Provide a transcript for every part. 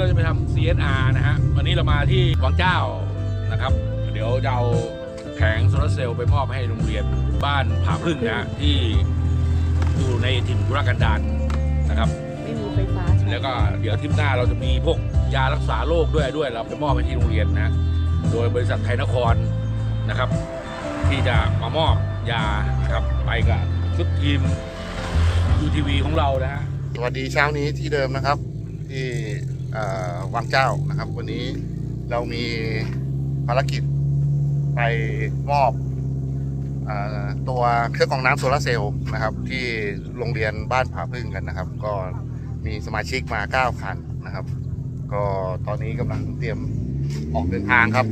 เราจะไปทำ CSR นะฮะ วันนี้เรามาที่วังเจ้านะครับ เดี๋ยวจะเอาแผงโซลาร์เซลล์ไปมอบให้โรงเรียนบ้านผาพึ่งนะฮะที่อยู่ในถิ่นธุรกันดารนะครับ ไม่มีไฟฟ้าใช้แล้วก็เดี๋ยวทริปหน้าเราจะมีพวกยารักษาโรคด้วยด้วย เราไปมอบให้ที่โรงเรียนนะ โดยบริษัทไทยนครนะครับ ที่จะมามอบยานะครับไปกับชุดทีม UTV ของเรานะฮะ สวัสดีเช้านี้ที่เดิมนะครับ ที่เอ่อ วังเจ้านะครับ วันนี้เรามีภารกิจไปมอบอตัวเครื่องกรองน้ำโซลาร์เซลล์นะครับ ที่โรงเรียนบ้านผาพึ่งกันนะครับ ก็มีสมาชิกมา 9 คันนะครับ ก็ตอนนี้กำลังเตรียมออกเดินทางครับ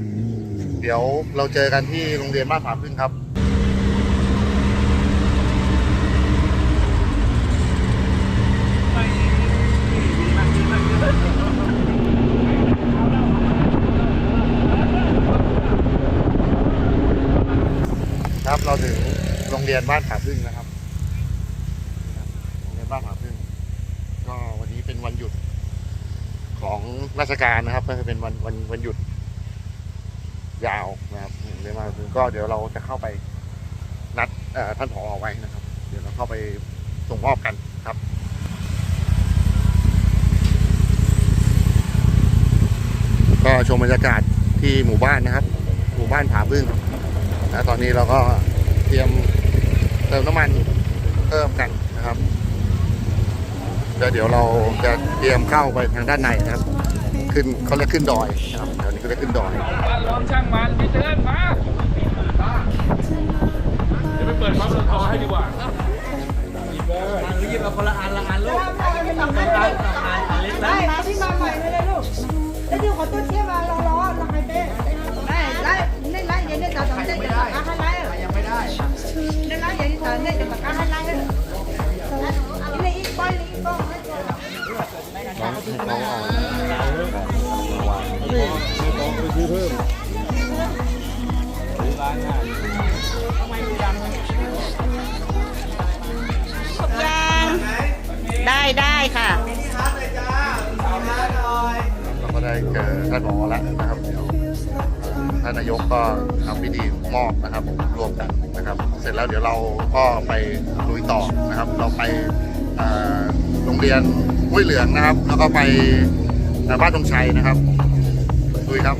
เดี๋ยวเราเจอกันที่โรงเรียนบ้านผาพึ่งครับเราถึงโรงเรียนบ้านผาพึ่งนะครับโรงเรียนบ้านผาพึ่ง ก็วันนี้เป็นวันหยุดของราชการนะครับ ก็จะเป็นวันวันวันหยุด ยาวนะครับเรียนบ้าพึ่งก็เดี๋ยวเราจะเข้าไปนัดท่านผอไว้นะครับ เดี๋ยวเราเข้าไปส่งมอบกันครับก็ชมบรรยากาศที่หมู่บ้านนะครับ หมู่บ้านผาพึ่งนะตอนนี้เราก็เตรียม เติมน้ำมันเพิ่มกันนะครับแล้วเดี๋ยวเราจะเตรียมเข้าไปทางด้านในนะครับ ขึ้นเขาเรียกขึ้นดอยนะครับแถวนี้ก็เรียกขึ้นดอยลองช่างมันพี่เตือนมาเดี๋ยวไปเปิดความสะทอให้ดีกว่าหยิบมาคนละอันละอันลูกสองอันสองอัน ได้จะตักให้ไล่นี่อีกป้อยนี่อีกป้องให้ก่อนยังได้ได้ค่ะเราก็ได้เจอท่านผอแล้วนะครับเดี๋ยว ท่านนายกก็ทำพิธีมอบนะครับรวมกันนะครับ เสร็จแล้วเดี๋ยวเราก็ไปลุยต่อนะครับ เราไปโรงเรียนห้วยเหลืองนะครับ แล้วก็ไปบ้านตรงชัยนะครับลุยครับ